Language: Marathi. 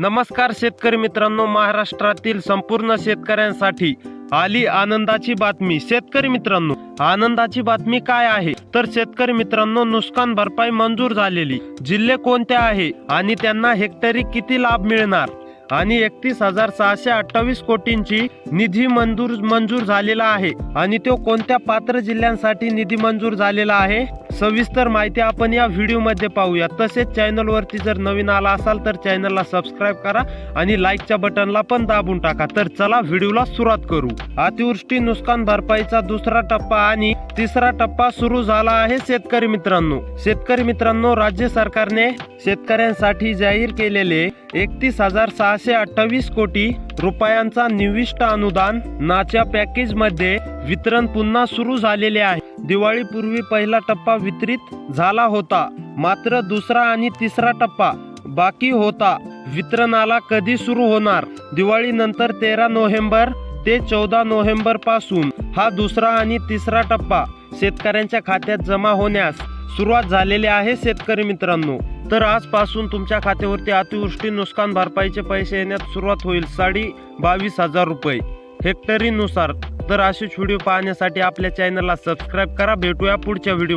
नमस्कार शेतकरी मित्रांनो महाराष्ट्रातील संपूर्ण शेतकऱ्यांसाठी आली आनंदाची बातमी. शेतकरी मित्रांनो आनंदाची बातमी काय आहे? तर शेतकरी मित्रांनो नुकसान भरपाई मंजूर झालेली. जिल्हे कोणते आहे? आणि त्यांना हेक्टरी किती लाभ मिळणार? आणि एकतीस हजार सहाशे अठ्ठावीस कोटींची निधी मंजूर मंजूर झालेला आहे. आणि तो कोणत्या पात्र जिल्ह्यांसाठी निधी मंजूर झालेला आहे? सविस्तर माहिती आपण या व्हिडिओमध्ये पाहूया. तसेच चॅनलवरती जर नवीन आला असाल तर चॅनलला सबस्क्राईब करा आणि लाईकच्या बटनला पण दाबून टाका. तर चला व्हिडिओला सुरुवात करू. अतिवृष्टी नुकसान भरपाईचा दुसरा टप्पा आणि तिसरा टप्पा सुरू झाला आहे शेतकरी मित्रांनो. शेतकरी मित्रांनो राज्य सरकारने शेतकऱ्यांसाठी जाहीर केलेले एकतीस हजार सहाशे अठ्ठावीस कोटी रुपयांचा निविष्ट अनुदान नाच्या पॅकेजमध्ये वितरण पुन्हा सुरू झालेले आहे. दिवाळीपूर्वी पहिला टप्पा वितरित झाला होता. मात्र दुसरा आणि तिसरा टप्पा बाकी होता. वितरणाला कधी सुरू होणार? दिवाळीनंतर तेरा नोव्हेंबर ते चौदा नोव्हेंबरपासून हा दुसरा आणि तिसरा टप्पा शेतकऱ्यांच्या खात्यात जमा होण्यास सुरुवात झालेली आहे शेतकरी मित्रांनो. तर आजपासून तुमच्या खात्यावरती अतिवृष्टी नुकसान भरपाईचे पैसे येण्यास सुरुवात होईल. साडी बावीस हजार रुपये. हेक्टरीनुसार. तर असेच व्हिडिओ पाहण्यासाठी आपल्या चॅनलला सबस्क्राईब करा. भेटूया पुढच्या व्हिडिओ